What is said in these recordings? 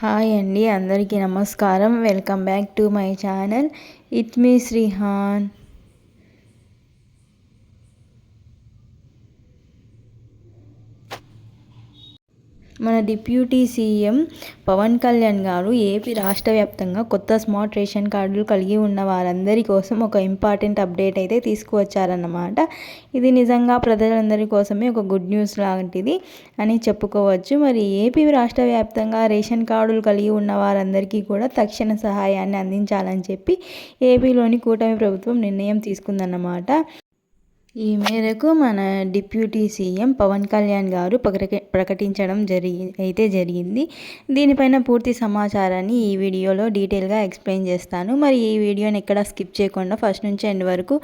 Hi అండి అందరికీ నమస్కారం. Welcome back to my channel. It me Srihan. మన డిప్యూటీ సీఎం పవన్ కళ్యాణ్ గారు ఏపీ రాష్ట్ర వ్యాప్తంగా కొత్త స్మార్ట్ రేషన్ కార్డులు కలిగి ఉన్న వారందరి కోసం ఒక ఇంపార్టెంట్ అప్డేట్ అయితే తీసుకువచ్చారన్నమాట. ఇది నిజంగా ప్రజలందరి కోసమే ఒక గుడ్ న్యూస్ లాంటిది అని చెప్పుకోవచ్చు. మరి ఏపీ రాష్ట్ర వ్యాప్తంగా రేషన్ కార్డులు కలిగి ఉన్న వారందరికీ కూడా తక్షణ సహాయాన్ని అందించాలని చెప్పి ఏపీలోని కూటమి ప్రభుత్వం నిర్ణయం తీసుకుందన్నమాట. ఈ మేరకు మన డిప్యూటీ సీఎం పవన్ కళ్యాణ్ గారు ప్రకటించడం జరిగి అయితే జరిగింది. దీనిపైన పూర్తి సమాచారాన్ని ఈ వీడియోలో డీటెయిల్గా ఎక్స్ప్లెయిన్ చేస్తాను. మరి ఈ వీడియోని ఎక్కడ స్కిప్ చేయకుండా ఫస్ట్ నుంచి ఎండ్ వరకు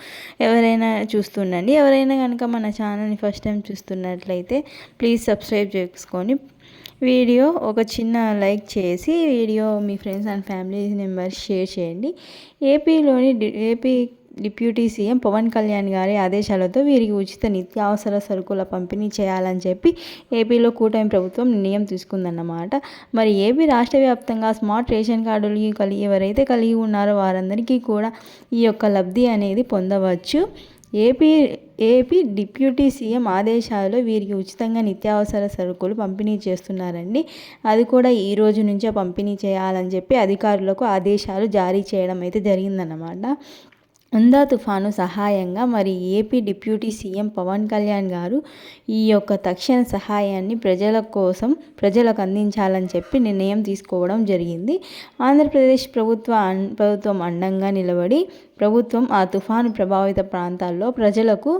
ఎవరైనా చూస్తుండండి. ఎవరైనా కనుక మన ఛానల్ని ఫస్ట్ టైం చూస్తున్నట్లయితే ప్లీజ్ సబ్స్క్రైబ్ చేసుకొని వీడియో ఒక చిన్న లైక్ చేసి video me friends and family members share చేయండి. ఏపీలోని AP deputy CM Pawan Kalyan గారి ఆదేశాలతో వీరికి ఉచిత నిత్యావసర సరుకుల పంపిణీ చేయాలని చెప్పి ఏపీలో కూటమి ప్రభుత్వం నిర్ణయం తీసుకుందన్నమాట. మరి ఏపీ రాష్ట్ర వ్యాప్తంగా స్మార్ట్ రేషన్ కార్డులు కలిగి ఎవరైతే కలిగి ఉన్నారో వారందరికీ కూడా ఈ యొక్క లబ్ధి అనేది పొందవచ్చు. ఏపీ ఏపీ డిప్యూటీ సీఎం ఆదేశాలు వీరికి ఉచితంగా నిత్యావసర సరుకులు పంపిణీ చేస్తున్నారండి. అది కూడా ఈ రోజు నుంచే పంపిణీ చేయాలని చెప్పి అధికారులకు ఆదేశాలు జారీ చేయడం అయితే జరిగిందన్నమాట. ఉందా తుఫాను సహాయంగా మరి AP deputy CM Pawan Kalyan garu ఈ యొక్క తక్షణ సహాయాన్ని ప్రజల కోసం ప్రజలకు అందించాలని చెప్పి నిర్ణయం తీసుకోవడం జరిగింది. ఆంధ్రప్రదేశ్ ప్రభుత్వ ప్రభుత్వం అండంగా నిలబడి ప్రభుత్వం ఆ తుఫాను ప్రభావిత ప్రాంతాల్లో ప్రజలకు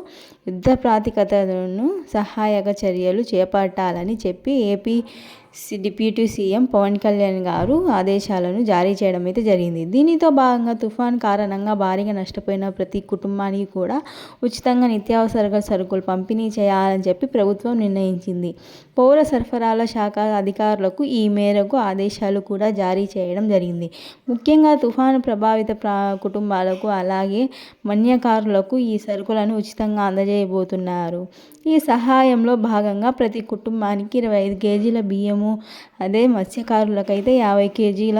యుద్ధ ప్రాతిపదను సహాయక చర్యలు చేపట్టాలని చెప్పి AP deputy CM Pawan Kalyan garu ఆదేశాలను జారీ చేయడం అయితే జరిగింది. దీనితో భాగంగా తుఫాన్ కారణంగా భారీగా నష్టపోయిన ప్రతి కుటుంబానికి కూడా ఉచితంగా నిత్యావసర సరుకులు పంపిణీ చేయాలని చెప్పి ప్రభుత్వం నిర్ణయించింది. పౌర సరఫరాల శాఖ అధికారులకు ఈ మేరకు ఆదేశాలు కూడా జారీ చేయడం జరిగింది. ముఖ్యంగా తుఫాను ప్రభావిత ప్రా రైతులకు అలాగే మన్యకారులకు ఈ సరుకులను ఉచితంగా అందజేయబోతున్నారు. ఈ సహాయంలో భాగంగా ప్రతి కుటుంబానికి ఇరవై ఐదు కేజీల బియ్యము అదే మత్స్యకారులకైతే యాభై కేజీల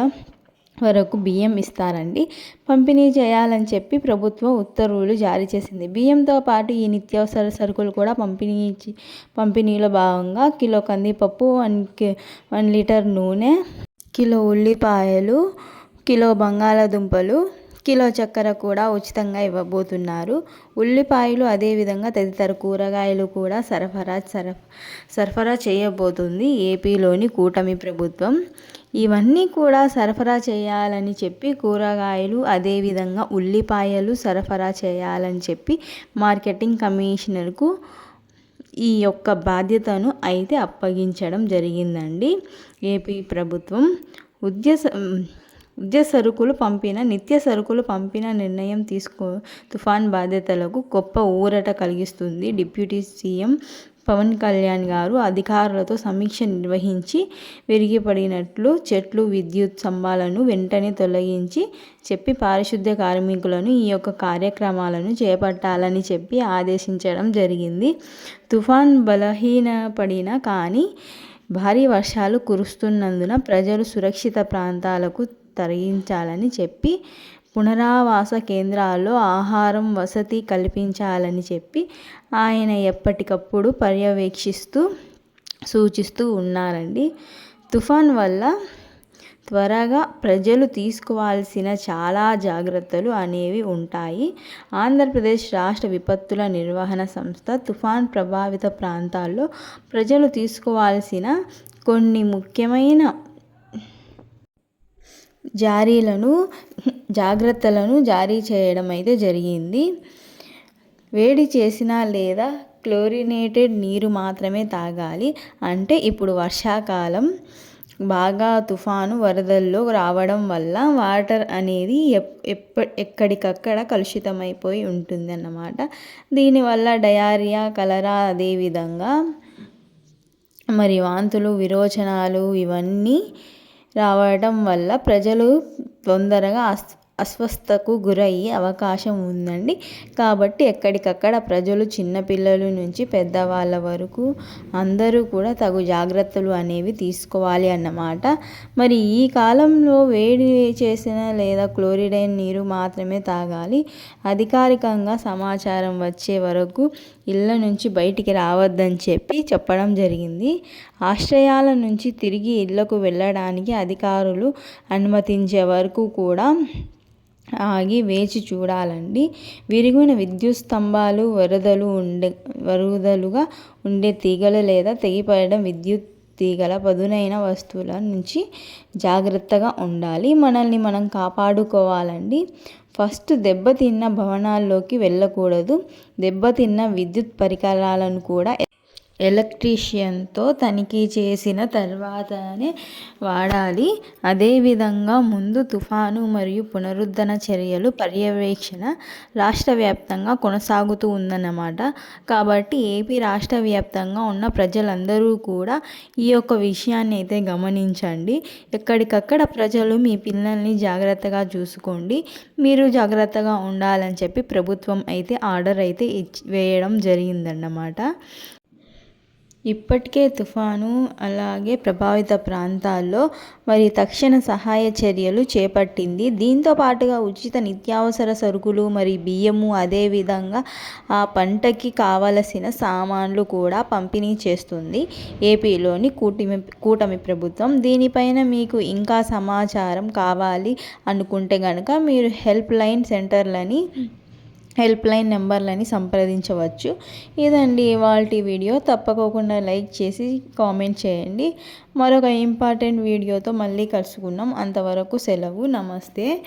వరకు బియ్యం ఇస్తారండి. పంపిణీ చేయాలని చెప్పి ప్రభుత్వం ఉత్తర్వులు జారీ చేసింది. బియ్యంతో పాటు ఈ నిత్యావసర సరుకులు కూడా పంపిణీ పంపిణీలో భాగంగా కిలో కందిపప్పు వన్ వన్ లీటర్ నూనె కిలో ఉల్లిపాయలు కిలో బంగాళాదుంపలు కిలో చక్కెర కూడా ఉచితంగా ఇవ్వబోతున్నారు. ఉల్లిపాయలు అదేవిధంగా తదితర కూరగాయలు కూడా సరఫరా సరఫ సరఫరా చేయబోతుంది ఏపీలోని కూటమి ప్రభుత్వం. ఇవన్నీ కూడా సరఫరా చేయాలని చెప్పి కూరగాయలు అదేవిధంగా ఉల్లిపాయలు సరఫరా చేయాలని చెప్పి మార్కెటింగ్ కమిషనర్కు ఈ యొక్క బాధ్యతను అయితే అప్పగించడం జరిగిందండి. ఏపీ ప్రభుత్వం ఉద్యస నిత్య సరుకులు పంపిన నిత్య సరుకులు పంపిన నిర్ణయం తీసుకో తుఫాన్ బాధ్యతలకు గొప్ప ఊరట కలిగిస్తుంది. డిప్యూటీ సీఎం పవన్ కళ్యాణ్ గారు అధికారులతో సమీక్ష నిర్వహించి విరిగిపడినట్లు చెట్లు విద్యుత్ స్తంభాలను వెంటనే తొలగించి చెప్పి పారిశుద్ధ్య కార్మికులను ఈ యొక్క కార్యక్రమాలను చేపట్టాలని చెప్పి ఆదేశించడం జరిగింది. తుఫాన్ బలహీనపడిన కానీ భారీ వర్షాలు కురుస్తున్నందున ప్రజలు సురక్షిత ప్రాంతాలకు తరలించాలని చెప్పి పునరావాస కేంద్రాల్లో ఆహారం వసతి కల్పించాలని చెప్పి ఆయన ఎప్పటికప్పుడు పర్యవేక్షిస్తూ సూచిస్తూ ఉన్నారండి. తుఫాన్ వల్ల త్వరగా ప్రజలు తీసుకోవాల్సిన చాలా జాగ్రత్తలు అనేవి ఉంటాయి. ఆంధ్రప్రదేశ్ రాష్ట్ర విపత్తుల నిర్వహణ సంస్థ తుఫాన్ ప్రభావిత ప్రాంతాల్లో ప్రజలు తీసుకోవాల్సిన కొన్ని ముఖ్యమైన జారీలను జాగ్రత్తలను జారీ చేయడం అయితే జరిగింది. వేడి చేసిన లేదా క్లోరినేటెడ్ నీరు మాత్రమే తాగాలి. అంటే ఇప్పుడు వర్షాకాలం బాగా తుఫాను వరదల్లో రావడం వల్ల వాటర్ అనేది ఎప్ప ఎక్కడికక్కడ కలుషితమైపోయి ఉంటుంది అన్నమాట దీనివల్ల డయారియా కలరా అదేవిధంగా మరి వాంతులు విరోచనాలు ఇవన్నీ రావడం వల్ల ప్రజలు తొందరగా అస్వస్థకు గురయ్యే అవకాశం ఉందండి. కాబట్టి ఎక్కడికక్కడ ప్రజలు చిన్నపిల్లల నుంచి పెద్దవాళ్ళ వరకు అందరూ కూడా తగు జాగ్రత్తలు అనేవి తీసుకోవాలి అన్నమాట. మరి ఈ కాలంలో వేడి చేసిన లేదా క్లోరిడైన్ నీరు మాత్రమే తాగాలి. అధికారికంగా సమాచారం వచ్చే వరకు ఇళ్ళ నుంచి బయటికి రావద్దని చెప్పి చెప్పడం జరిగింది. ఆశ్రయాల నుంచి తిరిగి ఇళ్ళకు వెళ్ళడానికి అధికారులు అనుమతించే వరకు కూడా ఆగి వేచి చూడాలండి. విరిగిన విద్యుత్ స్తంభాలు వరదలు ఉండే వరదలుగా ఉండే తీగలు లేదా తెగిపడడం విద్యుత్ తీగల పదునైన వస్తువుల నుంచి జాగ్రత్తగా ఉండాలి. మనల్ని మనం కాపాడుకోవాలండి. ఫస్ట్ దెబ్బతిన్న భవనాల్లోకి వెళ్ళకూడదు. దెబ్బతిన్న విద్యుత్ పరికరాలను కూడా ఎలక్ట్రీషియన్తో తనిఖీ చేసిన తర్వాతనే వాడాలి. అదేవిధంగా ముందు తుఫాను మరియు పునరుద్ధరణ చర్యలు పర్యవేక్షణ రాష్ట్ర వ్యాప్తంగా కొనసాగుతూ ఉందన్నమాట. కాబట్టి ఏపీ రాష్ట్ర వ్యాప్తంగా ఉన్న ప్రజలందరూ కూడా ఈ యొక్క విషయాన్ని అయితే గమనించండి. ఎక్కడికక్కడ ప్రజలు మీ పిల్లల్ని జాగ్రత్తగా చూసుకోండి. మీరు జాగ్రత్తగా ఉండాలని చెప్పి ప్రభుత్వం అయితే ఆర్డర్ అయితే ఇచ్చి వేయడం జరిగిందన్నమాట. ఇప్పటికే తుఫాను అలాగే ప్రభావిత ప్రాంతాల్లో మరి తక్షణ సహాయ చర్యలు చేపట్టింది. దీంతో పాటుగా ఉచిత నిత్యావసర సరుకులు మరి బియ్యము అదేవిధంగా ఆ పంటకి కావలసిన సామాన్లు కూడా పంపిణీ చేస్తుంది ఏపీలోని కూటమి కూటమి ప్రభుత్వం. దీనిపైన మీకు ఇంకా సమాచారం కావాలి అనుకుంటే కనుక మీరు హెల్ప్ లైన్ సెంటర్లని హెల్ప్ లైన్ నెంబర్లని సంప్రదించవచ్చు. ఇదండి ఇవాళ వీడియో. తప్పకోకుండా లైక్ చేసి కామెంట్ చేయండి. మరొక ఇంపార్టెంట్ వీడియోతో మళ్ళీ కలుసుకున్నాం అంతవరకు సెలవు. నమస్తే.